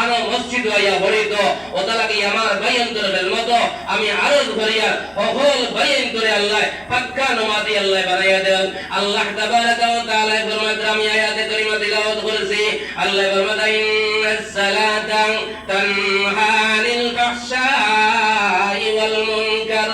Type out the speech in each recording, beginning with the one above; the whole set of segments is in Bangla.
আনো মসজিদ হইয়া ভরিত। ওটা লাগে আমার বাইন করে মতো আমি আরজ করিয়া অহল বাইন করে আল্লাহ পাক্কা নমাজি আল্লাহ বানাইয়া দেন। আল্লাহ তাবারাকা ওয়া তাআলা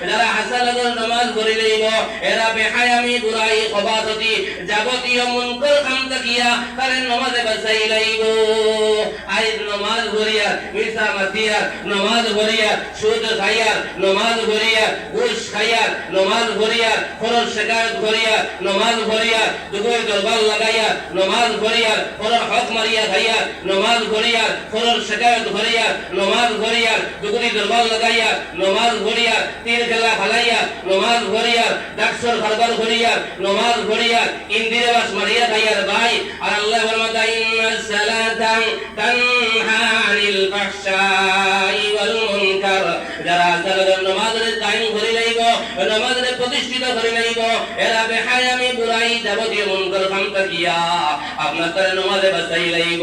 যারা হাসালাতুল নামাজ পড়ি লইব এরা বেহায়ামি বুরাই খবাততি যাবতীয় মুনকার কাম তাকিয়া তারে নামাজে বাঁচাই লইব আইজ নামাজ পড়িয়া মিসা মাতিয়া নামাজ পড়িয়া সুদ খাইয়া নামাজ পড়িয়া ঘুষ খাইয়া নামাজ পড়িয়া খরচ শেখায়ত করিয়া নামাজ পড়িয়া দুগুই দরবার লাগাইয়া নামাজ পড়িয়া খরচ হক মারিয়া খাইয়া নামাজ পড়িয়া খরচ শেখায়ত করিয়া নামাজ পড়িয়া দুগুই দরবার লাগাইয়া নামাজ পড়িয়া তীর খেলা খালাইয়া নামাজ পড়িয়া ডাকসর খারবার করিয়া নামাজ পড়িয়া ইন্দিরাবাস মারিয়া খাইয়ার ভাই। আর প্রতিষ্ঠিত করে লইব এরা বেহায়ামি বুরাই যাবতীয় মুনকার কাম আপনার তারে নামাজে বাঁচাই লইব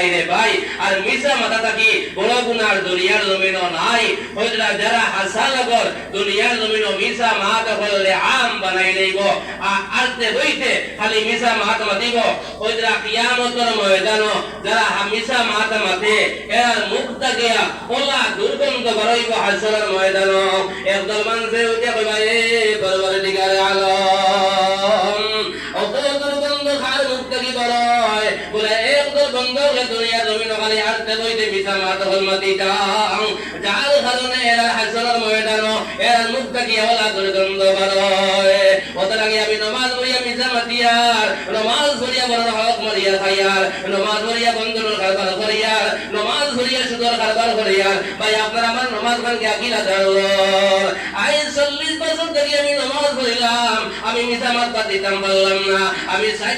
নাই রে ভাই, আর মিশা মাথা থাকি বড় গুনার দুনিয়ার জমিন নাই? হইলা যারা হাসা লগর দুনিয়ার জমিন মিশা মা সকল আম বানাই লইব আরতে হইতে খালি মিশা মাত মাতিব হইলা কিয়ামতর ময়দান যারা মিশা মাত মাতে এর মুখ থেকে ওলা দুর্গন্ধ বারইব হাসরের ময়দান একদল মানুষে উঠে কইবা এ পরবরে দিগারে অত খার মুখ থেকে বলে আমি নমাজ পড়িয়া মিশা মাতিয়ার, নমাজ ভাই, আপনার আমার নমাজ দাঁড়ল আই চল্লিশ বছর আমি নমাজ পড়িলাম। আমি মিশা মাত দিতাম পারলাম না। আমি ষাট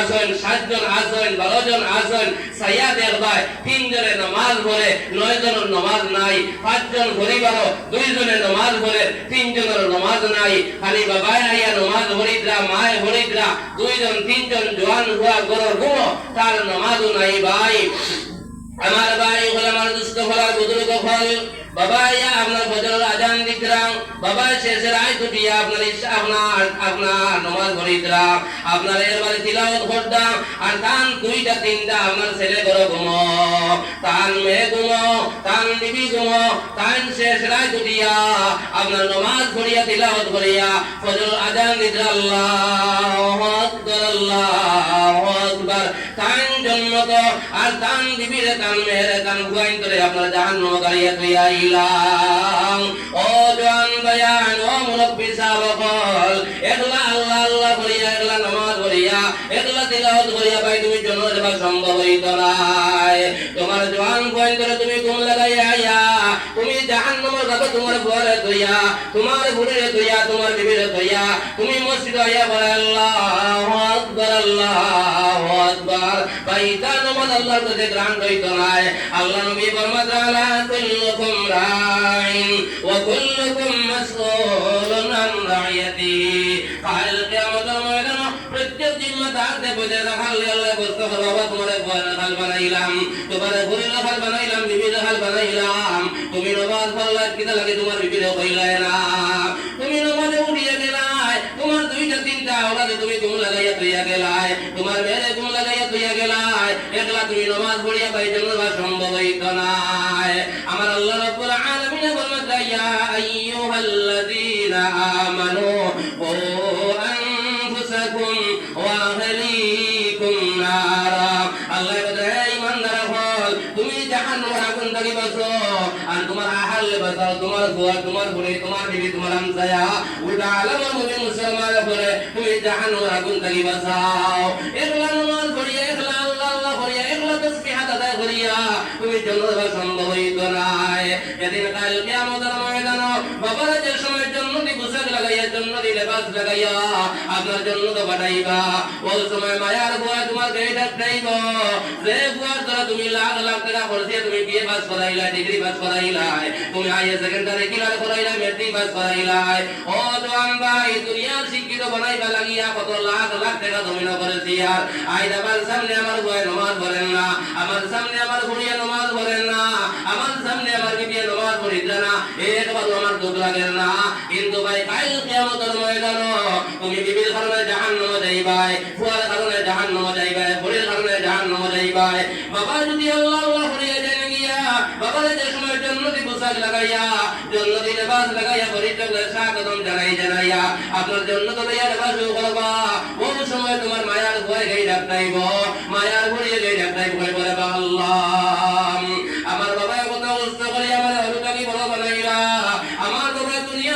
আসেন সাতজন আসেন বারো জন আসেন সাইয়া দেখবাই তিনজনে নমাজ পড়ে নয় জনের নমাজ নাই, পাঁচজন পরিবার দুইজনে নমাজ পড়ে, তিনজনের নমাজ নাই। খালি বাবাই আইয়া নমাজ পড়িদ্রা, মায় পড়িদ্রা, দুইজন, তিনজন জোয়ান হুয়া গরর গুমো তার নমাজও নাই ভাই। আমার ভাই হল আমার দুষ্ট ফলার বুজুর্গ ফল বাবা ইয়া আপনার ফজরের আজান দিকরাম বাবা শেষের আয় দুটিয়া আপনার আপনার আপনার নমাজ পড়িদ্রাম আপনার এর বাড়ি তিলাওয়াত করতাম। আর তান দুইটা, তিনটা আপনার ছেলে ঘর ঘুমো তান মেয়ে ঘুমো তান বিবি ঘুমো তান শেষ আয় দুটিয়া আপনার নমাজ পড়িয়া, তিলাওয়াত করিয়া, ফজর আজান দিকরা আল্লাহু আকবার তান জন্মত আর তান বিবিরে তান মেয়েরে তান গুয়াইন করে আপনার জাহান্নাম গাড়িয়া তুইয়া ইলাম। ও জওয়ান বয়ান, ও মুরব্বি সাবকল একলা আল্লাহ আল্লাহ করিয়া একলা নামাজ করিয়া ভাই, তুমি জন্য সেবা সম্ভব হইত নাই তোমার জওয়ান গুয়াইন করে তুমি ঘুম লাগাইয়া তুমি জাহান্নামের কথা তোমার ঘরে তুইয়া তোমার ঘুরে তুইয়া তোমার বিবিরে তুইয়া তুমি মসজিদ আইয়া বলে, আল্লাহু আকবার আল্লাহু আকবার। ভাই নামাজ আল্লাহর আল্লাহ নবী ফরমাত তোমার রাখাল বানাইলাম। তুমি না। তুমি দুইটা, তিনটা ওলাদে তুমি ঘুম লাগাইয়া তুইয়া গেলাই তোমার মেয়েরে ঘুম লাগাইয়া তুইয়া গেলাই একলা তুমি নমাজ পড়িয়া পাই জন্য সম্ভব হইত নাই তোমার বুয়া তোমার বোনে, তোমার বিবি তোমার আমসায়া মনে মুসলমান করে তুমি জাহান্নামের আগুন থেকে বাঁচাও একলা নামাজ পড়িয়া একলা আল্লাহ আল্লাহ করিয়া একলা তাসবিহাত আদায় করিয়া তুমি জন্ম সম্ভব হইত নাই। এদিন কাল কিয়ামতের ময়দান বাবার যে সময় লাগাইয়া জন্নতি লেবাস লাগাইয়া আপনার জন্নত বানাইবা ওই সময় মায়ার বুয়া তোমার গাড়ি ডাকাইব যে বুয়ার দ্বারা তুমি লাখ লাখ টাকা খরচে তুমি বিয়ে পাস করাইলা ডিগ্রি পাস করাইলাই? তুমি আইএ সেকেন্ডারি ক্লিয়ার করাইলা মেট্রিক পাস করাইলাই? ও জওয়ান ভাই, দুনিয়ার শিক্ষিত বানাইবা লাগিয়া কত লাখ লাখ টাকা জমিন করেছি আর। আইদা আমার সামনে আমার বুয়া নমাজ পড়েন না, আমার সামনে আমার বুড়িয়া নমাজ পড়েন না আমার সামনে আমার বিবিয়া নমাজ পড়িতে না আপনার জন্নত লইয়া লেবাস ওই সময় তোমার মায়ার ভয় গাই ডাক্তাইব মায়ার ভরিয়ে গাই ডাক্তাইব আল্লাহ আমার বাবা কত কষ্ট করে আমার হলুকানি বড় বানাইলা আমার বাবা দুনিয়া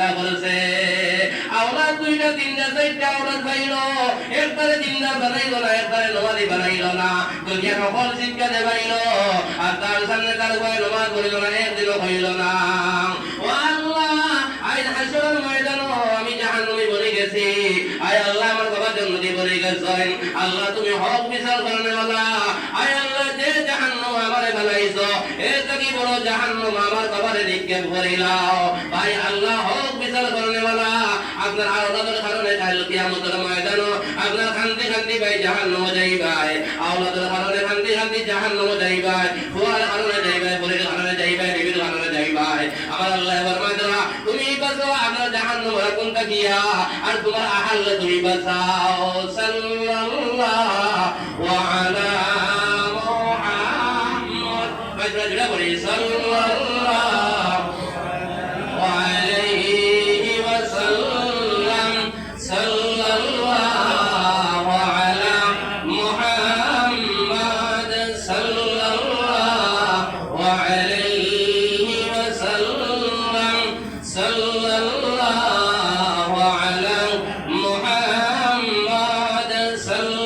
চিন্তা করেছে আওলাদ দুইটা তিনটা চারটা আওলাদ পাইল একবারে জিন্দা বানাইল না, একবারে নমাজি বানাইল না দুনিয়া সকল শিক্ষা দেবাইল, আর তার সামনে তার উপায় নমাজ করিল না, একদিনও হইল না। আল্লাহ তুমি হক বিচার করনে আয় আল্লাহ, যে আমারে এ বড় আমার নিক্ষেপ করিলাও ভাই, আল্লাহ, হক আপনার আওলাদের কারণে কাল কিয়ামতের ময়দান আপনার খান্তি খান্তি ভাই জাহান্নাম যাইবাই আওলাদের কারণে খান্তি খান্তি জাহান্নাম যাইবাই ফুয়ার কারণে যাইবাই বলির কারণে যাইবাই বিবির কারণে যাইবাই আমার আল্লাহ ফরমাইতরা তুমি বাঁচাও আপনার জাহান্নাম রাখুন তাকিয়া আর তোমার আহাল তুমি বাঁচাও। সাল্লাল্লাহু আলা الله